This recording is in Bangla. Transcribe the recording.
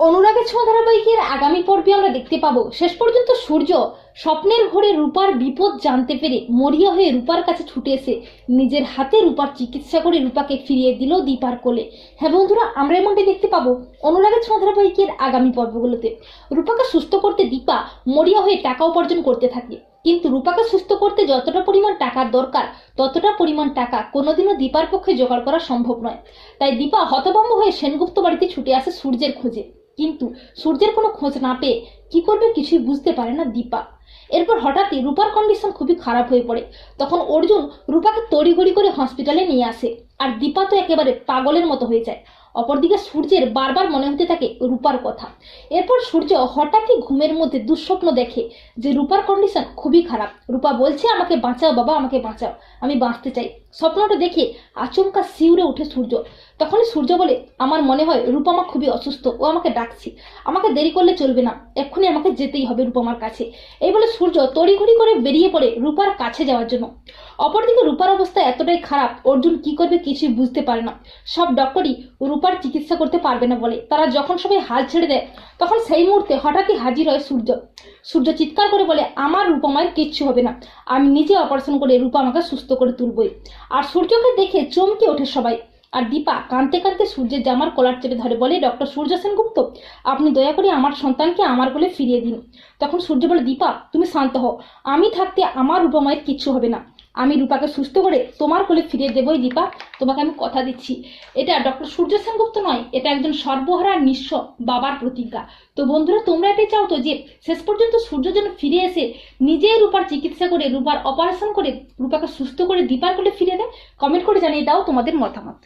অনুরাগের ছোঁয়া ধারাবাহিকের আগামী পর্বে আমরা দেখতে পাবো। শেষ পর্যন্ত সূর্য স্বপ্নের ঘরে রূপার বিপদ জানতে পেরে মরিয়া হয়ে রূপার কাছে ছুটে এসে নিজের হাতে রূপার চিকিৎসা করে রূপাকে ফিরিয়ে দিল দীপার কোলে। হ্যাঁ বন্ধুরা, আমরা এমনটি দেখতে পাবো অনুরাগের ছোঁয়া ধারাবাহিকের আগামী পর্বগুলোতে। রূপাকে সুস্থ করতে দীপা মরিয়া হয়ে টাকা উপার্জন করতে থাকে। কিন্তু রূপাকে সুস্থ করতে যতটা পরিমাণ টাকার দরকার, ততটা পরিমাণ টাকা কোনোদিনও দীপার পক্ষে জোগাড় করা সম্ভব নয়। তাই দীপা হতভম্ব হয়ে সেনগুপ্ত বাড়িতে ছুটে আসে সূর্যের খোঁজে। কিন্তু সূর্যের কোনো খোঁজ না পেয়ে কি করবে কিছুই বুঝতে পারে না দীপা। এরপর হঠাৎই রূপার কন্ডিশন খুবই খারাপ হয়ে পড়ে। তখন অর্জুন রূপাকে তড়িঘড়ি করে হসপিটালে নিয়ে আসে। আর দীপা তো একেবারে পাগলের মতো হয়ে যায়। অপরদিকে সূর্যের বারবার মনে হতে থাকে রূপার কথা। এরপর সূর্য হঠাৎই ঘুমের মধ্যে দুঃস্বপ্ন দেখে যে রূপার কন্ডিশন খুবই খারাপ। রূপা বলছে, আমাকে বাঁচাও বাবা, আমাকে বাঁচাও। আমি বাঁচতে চাই। স্বপ্নটা দেখে আচমকা শিউরে উঠে সূর্য। তখন সূর্য বলে, আমার মনে হয় রূপামা খুবই অসুস্থ। ও আমাকে ডাকছি। আমাকে দেরি করলে চলবে না। এক্ষুনি আমাকে যেতেই হবে রূপামার কাছে। এই বলে সূর্য তড়িঘড়ি করে বেরিয়ে পড়ে রূপার কাছে যাওয়ার জন্য। অপরদিকে রূপার অবস্থা এতটাই খারাপ, অর্জুন কি করবে কিছুই বুঝতে পারে না। সব ডক্টরই রূপার চিকিৎসা করতে পারবে না বলে। তারা যখন সবাই হাল ছেড়ে দেয়, তখন সেই মুহূর্তে হঠাৎই হাজির হয় সূর্য। সূর্য চিৎকার করে বলে, আমার রূপমায়ের কিচ্ছু হবে না। আমি নিজে অপারেশন করে রূপা আমাকে সুস্থ করে তুলবই। আর সূর্যকে দেখে চমকে ওঠে সবাই। আর দীপা কাঁদতে কাঁদতে সূর্যের জামার কলার চেপে ধরে বলে, ডক্টর সূর্য সেনগুপ্ত, আপনি দয়া করে আমার সন্তানকে আমার কোলে ফিরিয়ে দিন। তখন সূর্য বলে, দীপা, তুমি শান্ত হও। আমি থাকতে আমার রূপমায়ের কিচ্ছু হবে না। আমি রূপাকে সুস্থ করে তোমার কোলে ফিরিয়ে দেবই দীপা। তোমাকে আমি কথা দিচ্ছি। এটা ডক্টর সূর্য সেনগুপ্ত নয়, এটা একজন সর্বহারা নিঃস্ব বাবার প্রতিজ্ঞা। তো বন্ধুরা, তোমরা এটাই চাও তো যে শেষ পর্যন্ত সূর্য যেন ফিরে এসে নিজেই রূপার চিকিৎসা করে, রূপার অপারেশন করে, রূপাকে সুস্থ করে দীপার কোলে ফিরিয়ে দেয়? কমেন্ট করে জানিয়ে দাও তোমাদের মতামত।